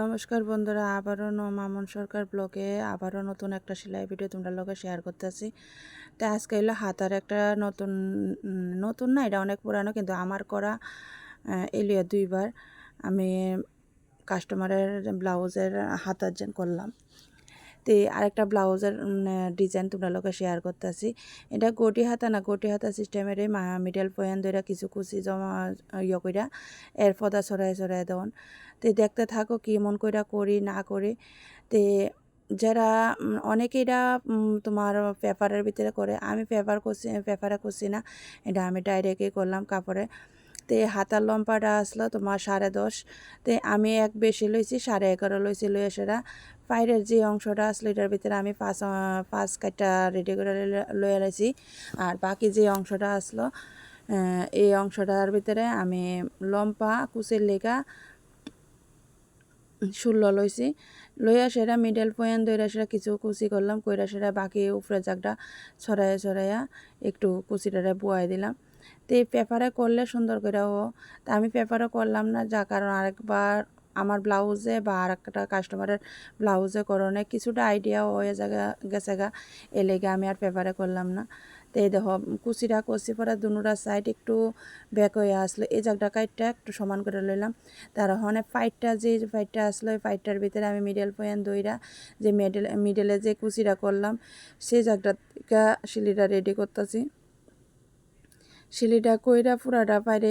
নমস্কার বন্ধুরা, আবারও মামুন সরকার ব্লগে আবারও নতুন একটা সেলাই ভিডিও তোমরা লোকে শেয়ার করতেছি তো আজকে হলো হাতার একটা নতুন নতুন না, এটা অনেক পুরানো, কিন্তু আমার করা এলিয়া দুইবার আমি কাস্টমারের ব্লাউজের হাতার করলাম। তো আরেকটা ব্লাউজের ডিজাইন তোমরা লোকে শেয়ার করতেছি। এটা গোটি হাতা না গোটি হাতা সিস্টেমের মিডল পয়েন্ট ধরে কিছু কুচি জমা ইয়ে কইরা এর ফদা ছড়াই ছড়াই দেওয়ান। তো দেখতে থাকো কি মন কইরা করি না করি। তে যারা উম, অনেকেইরা তোমার পেপারের ভিতরে করে আমি পেপার করছি পেপারে করছি না। এটা আমি ডাইরেক্টই করলাম কাপড়ে। তে হাতার লম্পাটা আসলো তোমার সাড়ে দশ। তে আমি এক বেশি লইছি, সাড়ে এগারো লইছি লইয়া সেটা পায়ের যে অংশটা আসলো এটার ভিতরে আমি পাঁচ পাঁচ কাটা রেডি করে লইয়া লাইছি। আর বাকি যে অংশটা আসলো এই অংশটার ভিতরে আমি লম্পা কুচের লেগা ষোলো লইছি লইয়া সেটা মিডল পয়েন্ট দইরা সেরা কিছু কুচি করলাম কইরা সেরা বাকি উপরে জাগটা ছড়াইয়া ছড়াইয়া একটু কুচিটারে বুয়াই দিলাম। তো এই পেপারে করলে সুন্দর করে ও তা আমি পেপারে করলাম না যা কারণ আরেকবার আমার ব্লাউজে বা আর একটা কাস্টমারের ব্লাউজে করণে কিছুটা আইডিয়া হয়ে জায়গা গেছে গা। এ আমি আর পেপারে করলাম না। তো এই দেখো কুচিরা কষি পরে দুনুরা সাইড একটু ব্যাক হয়ে আসলো। এই জায়গাটা কাইটটা একটু সমান করে লইলাম। তার হনে ফাইটটা যে ফাইটটা আসলো ওই ফাইটটার ভিতরে আমি মিডল পয়েন্ট দইরা যে মিডল মিডলে যে কুচিটা করলাম সেই জায়গাটা শিলিটা রেডি করতেছি। শিলিটা কইরা পুরাটা পাইরে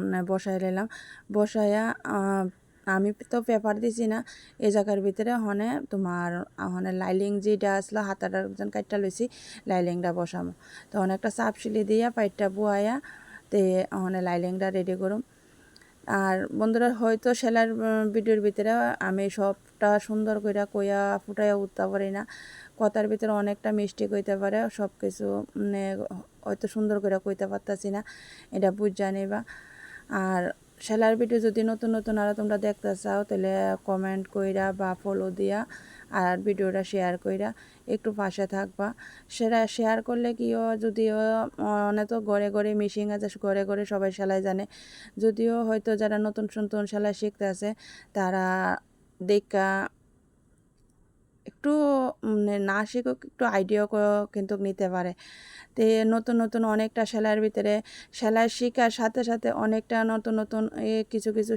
মানে বসাই নিলাম বসাইয়া আহ, আমি তো পেপার দিছি না এই জায়গার ভিতরে হনে তোমার, হনে লাইলিং যেটা আসলো, হাতাটা একজন কাটটা লইছি, লাইলিংটা বসামো। তো অনেকটা চাপ শিলি দিয়া পাইটটা বুয়াইয়া তে হনে লাইলিংটা রেডি করুম। আর বন্ধুরা, হয়তো সেলার ভিডিওর ভিতরে আমি সবটা সুন্দর কইরা কইয়া ফুটাইয়া উঠতে পারি না। কথার ভিতরে অনেকটা মিষ্টি কইতে পারে সব কিছু মানে হয়তো সুন্দর করে কইতে পারতাছি না, এটা বুঝ জানিবা আর সেলার ভিডিও যদি নতুন নতুন আরও তোমরা দেখতে চাও, তাহলে কমেন্ট কইরা বা ফলো দিয়া আর ভিডিওটা শেয়ার কইরা একটু পাশে থাকবা। সেটা শেয়ার করলে কিও যদিও অনেক তো ঘরে ঘরে মিশিং আছে, ঘরে ঘরে সবাই সেলাই জানে। যদিও হয়তো যারা নতুন নতুন সেলাই শিখতে আছে, তারা দেখা একটু মানে না শিখুক, একটু আইডিয়া কিন্তু নিতে পারে। তো নতুন নতুন অনেকটা সেলাইয়ের ভিতরে, সেলাই শেখার সাথে সাথে অনেকটা নতুন নতুন কিছু কিছু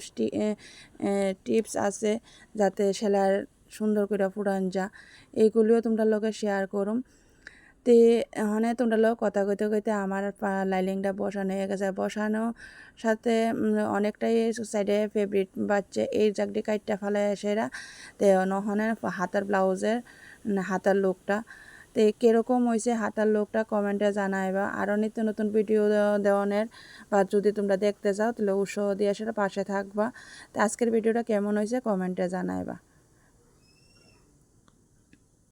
টিপস আছে, যাতে সেলাইয়ের সুন্দর করে ফুরান যা এইগুলিও তোমরা লোকে শেয়ার করুম তে মানে তোমরা লোক কথা কইতে কইতে আমার লাইলিংটা বসানো হয়ে গেছে। বসানো সাথে অনেকটাই সাইডে ফেভারিট বাচ্চা এই জাগডি কাইটটা ফেলে এসেরা তে নহনে হাতার ব্লাউজের হাতার লুকটা। তে কীরকম হয়েছে হাতার লোকটা কমেন্টে জানাইবা। আরও নিত্য নতুন ভিডিও দেওয়ানের, বা যদি তোমরা দেখতে চাও তাহলে উৎসাহ দিয়ে সেটা পাশে থাকবা। তো আজকের ভিডিওটা কেমন হয়েছে কমেন্টে জানাইবা।